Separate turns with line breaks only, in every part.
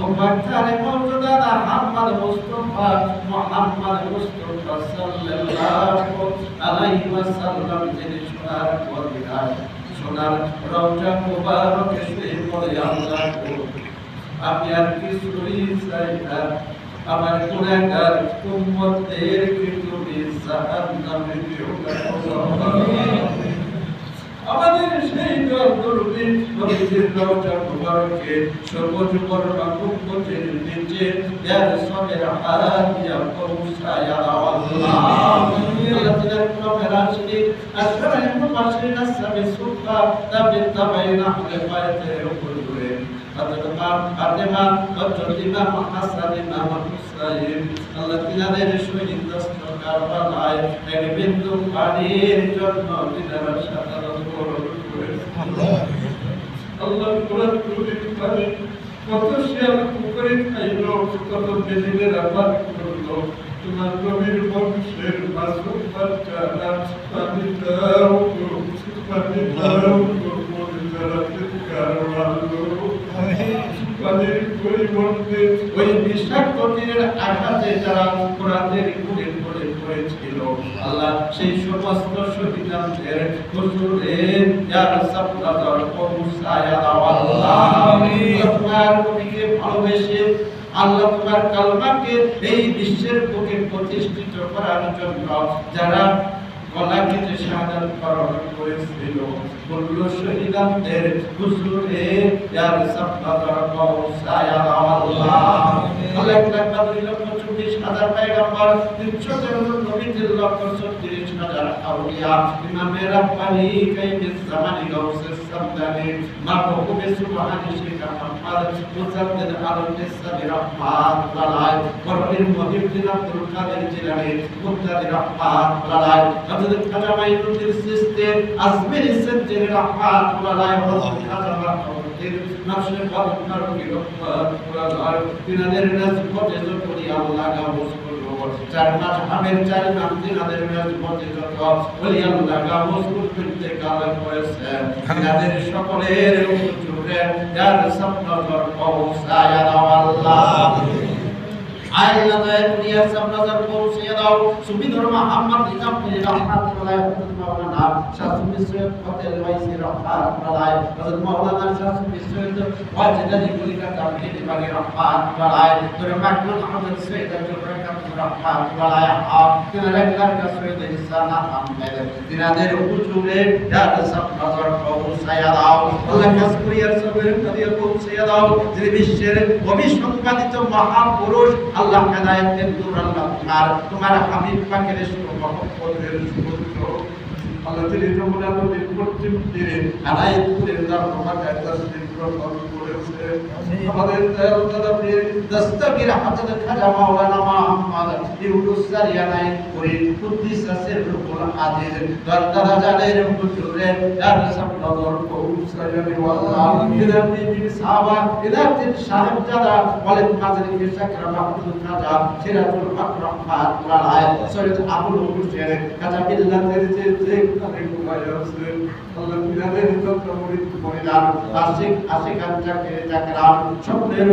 মুবাক্কারে মওজুদা মুহাম্মদ মুস্তাফা মুহাম্মদ মুস্তাফা সাল্লাল্লাহু আলাইহি ওয়াসাল্লাম যিনি সোনার মদিনায় সোনার রওজা মুবারকে শুয়ে পড়ে আল্লাহ আমি আর কিছুই চাই না। আমার গুণাগার উম্মতের তুমি জাহান্নামে না আমাদের সেই দরদরুদি নবীজির রওজা মুবারকে সবুজ বর্ণা কুম্ভতের নিচে। ইয়ার সবের হাদিয়া পৌঁছায়া আল্লাহ। আল্লাহ জন্য আল্লাহ কোরআন করিম পারে কত শেয়াল করে খাইলো কত বেদিনের আবার করল তোমার নবীর বংশের মাসুম বাচ্চারা গো, পানি দাও গো, মনে যারা চিৎকার মারলো। পরিবর্তে ওই আঘাতে যারা কোরআনের গুণে পড়ে পড়েছিল আল্লাহ সেই সমস্ত নবীকে ভালোবেসে আল্লাহ তোমার কালমাকে এই বিশ্বের বুকে প্রতিষ্ঠিত করার জন্য যারা গলা কেটে শাহাদাত করেছিল, বলল, শহীদানদের হুজুরে লক্ষ চব্বিশ হাজার পয়গম্বর তিনশো তেরো নবী তিন লক্ষ ছত্রিশ হাজার আউলিয়া ইমামে রাব্বানি কাইমে জামানি গাউসে সামদানি মাহবুব সুবহানি শেখ আহমদ মুজাদ্দিদ আলম নিসাবি রহমান লালাই বরহির মহিউদ্দিন আব্দুল কাদের জিলানী মুক্তাদি রহমান লালাই হযরত খাজা মাইনুদ্দিন সিস্তি আজমিরি সিদ্দিক রহমান লালাই হযরত খাজা মাহমুদ্দিন নকশে কদম ফারুকি রহমান লালাই তিনাদের নাজবতে যতই আল্লাহ গাউস করল চার মাস হামের চার নাম তিনাদের নাজবতে যত ওলি আল্লাহ গাউস করতে কাল করেছে তিনাদের সকলের হুজুরে যার সামনাদর পৌঁছায়া আল্লাহ। আল্লাহ দয়া করিয়া সামনাদর পৌঁছিয়ে দাও। সুবিধর মোহাম্মদ নিজাম রহমাতুল্লাহ মাওলানা শাহ সুবি সৈয়দ ফতেল ওয়াইসি রহমাতুল্লাহ হযরত মাওলানা শাহ সুবি আল্লাহ বিশ্বের মহাপুরুষ আল্লাহ আল্লাহ তোমার তোমার হাবিব পাকের তিনি আমাদের পীর দস্তগীর হাজরত খাজা মাওলানা মুহাম্মদ ইউনুস সারিয়ানাই করি কুদ্দিস আসের রুকুল আজিজ দরদারা জানের হুজুরে যার সামনগর পৌঁছায়নি ওয়াল্লাহ ইলা বিবি সাহাবা ইলা তিন সাহেব জাদা বলেন কাজী শাকরা মাহমুদ খাজা, সিরাজুল হক রহমাতুল্লাহ আলাইহি সৈয়দ আবুল হুসেন, খাজা বিল্লাহের যে যে ঘুমায় আছে আল্লাহ তিনাদের যত মুরিদ পরিবার আশিক আশিকান চাকে চাকরাম স্বপ্নের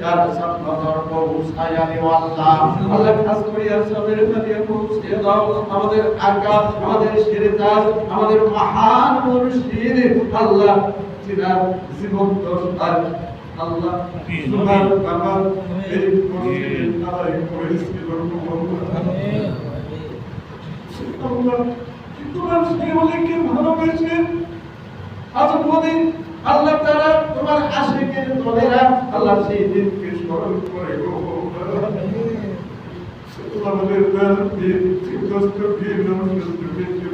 যার স্বপ্ন ধর্ম উসায়ানি আল্লাহ আল্লাহ খাস করিয়া সবের কাছে পৌঁছে দাও। আমাদের আকা আমাদের আমাদের মহান মুর্শিদ আল্লাহ তিনার জীবন দর্শন আল্লাহ তোমার বাবা এই আল্লাহ তোমার সেগুলিকে ভালোবেসে আজ প্রদিন আল্লাহ তারা তোমার আশেকের দলেরা আল্লাহ সেই দিনকে স্মরণ করে। গো আমাদের দয়াল বীর সিদ্ধস্ত বীর নমস্কার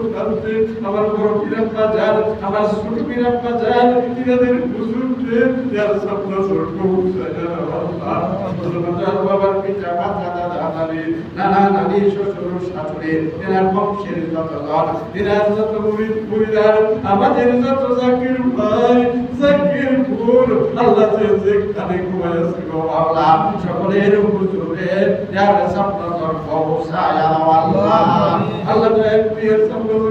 বীর আমার বড় পিরাম বাজার আমার ছোট পিরাম বাজার তিনাদের বুজুর্গে যার স্বপ্ন স্বর্গ বাবার পিতা মাতা দাদা দাদি নানা নানি, শ্বশুর শাশুড়ি তেনার বংশের যত জন তেনার যত মুরিদ মুরিদার, আমাদের যত জাকির ভাই, জাকির ভুর, আল্লাহ যে যেখানে ঘুমায় আছে গো আল্লাহ সকলের হুজুরে যার স্বপ্ন স্বর্গ সাজানো আল্লাহ। আল্লাহ দয়া করে স্বপ্ন স্বর্গ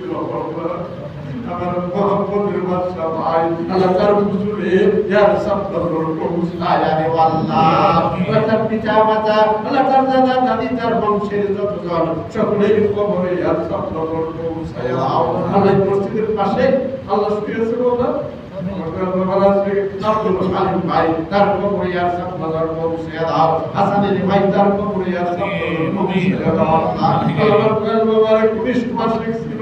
আমার মোহাম্মদের বাদশা ভাই আল্লাহ তার হুজুরে ইয়ার সপ্ত পৌঁছায় আরে আল্লাহ তার পিতা মাতা আল্লাহ তার দাদা দাদি তার বংশের যতজন সকলেই কবরে ইয়ার সপ্ত পৌঁছায় দাও আল্লাহ মসজিদের পাশে আল্লাহ বলা বাবার কুড়িশ মাসিক ছিল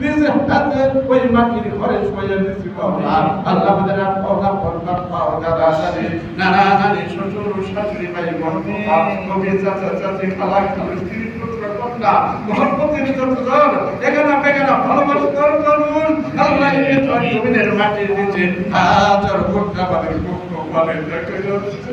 নিজে হাতে ওই মাটির ঘরে শুয়ে দিছি বাবা আল্লাহ আমাদের আপনা পরনা পাও দাদা দাদি নানা নানি শ্বশুর, শাশুড়ি, ভাই, বোন কবি, চাচা, চাচি, খালা, খালু, স্ত্রী, পুত্র, কন্যা মোহাম্মতের যতজন, এখানে বেগানা, ভালোবাসা তোর করুন আল্লাহ এই জমিনের মাটির নিচে হাজার কোটি আমাদের পক্ষ মানে দেখে যাচ্ছে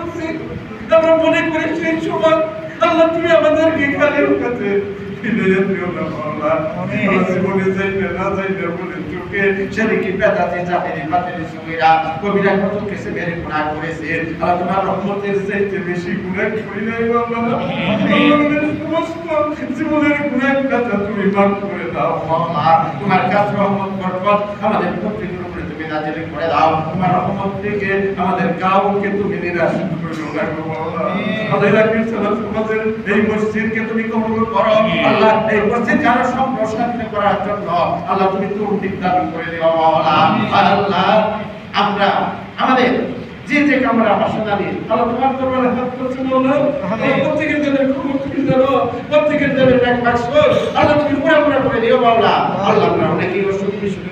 আমরা মনে করি সেই সময় আল্লাহ তুমি আমাদেরকে কাছে দিও না চোখে কবিরা কত কেসে করেছে। আল্লাহ তোমার রহমতের চাইতে বেশি করি নাই আমাদের সমস্ত জীবনের গুনাহ কথা তুমি মাফ করে দাও মাওলা তোমার কাছে রহমত বরকত আমাদের প্রত্যেকের উপরে করে দাও। তোমার রহমত থেকে আমাদের কাউকে তুমি নিরাশ করো না গো মাওলা আল্লাহ রাখির সালাত সমাজের এই মসজিদকে তুমি কবুল করো। আল্লাহ এই মসজিদ যারা সম্প্রসারিত করার জন্য আল্লাহ তুমি তৌফিক দান করে দিও আল্লাহ আমরা আমাদের যে যে কামরা বাসনা নিয়ে আল্লাহ তোমার দরবারে হাত করছে মাওলা। প্রত্যেকের জন্য প্রত্যেকের জন্য এক বাক্স। আল্লাহ তুমি পুরা পুরা করে দিও আল্লাহ আমরা অনেকেই অসুখ বিসুখে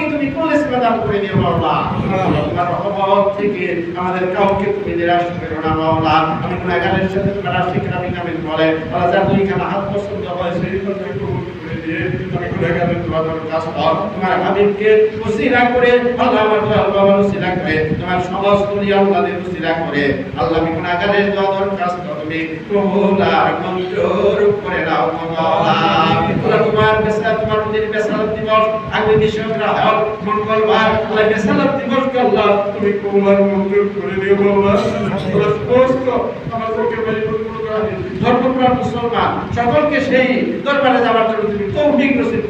দান করে দিও মাওলা তোমার রহমত থেকে আমাদের কাউকে তুমি নিরাশ করো না মাওলা আমি গুনাহগারের সাথে তোমার আশিক রামিন বলে তারা যা দুই খানা হাত পছন্দ হয় সেই করে দিয়ে আমি গুণাগারের দোয়া দরখাস্ত তোমার হাবিবকে উসিলা করে আল্লাহ আমার বাবার উসিলা করে, তোমার সমস্ত আল্লাহদের উসিলা করে। আল্লাহ আমি গুণাগারের দোয়া দরখাস্ত তুমি কবুল আর করে নাও মাওলা তোমার বেসা তোমার নদীর বেসালত দিবস, আগামী কৃষকরা হল মঙ্গলবার, আল্লাহ বেসালত দিবস আল্লাহ
তুমি কোমর মঞ্জুর করে দিও বাবা আমরা সমস্ত আমাদেরকে মজবুত করে
ধর্মপ্রাণ মুসলমান, সকলকে সেই দরবারে যাওয়ার জন্য তুমি তৌফিক নসিব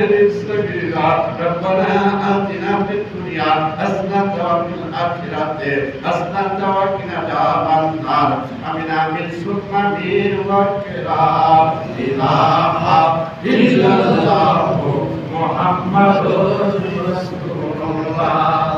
ربياني صغيرا
ربنا آتنا في الدنيا حسنة وفي الآخرة حسنة وقنا عذاب النار آمين آمين ثم آمين وكلا إله إلا الله محمد رسول الله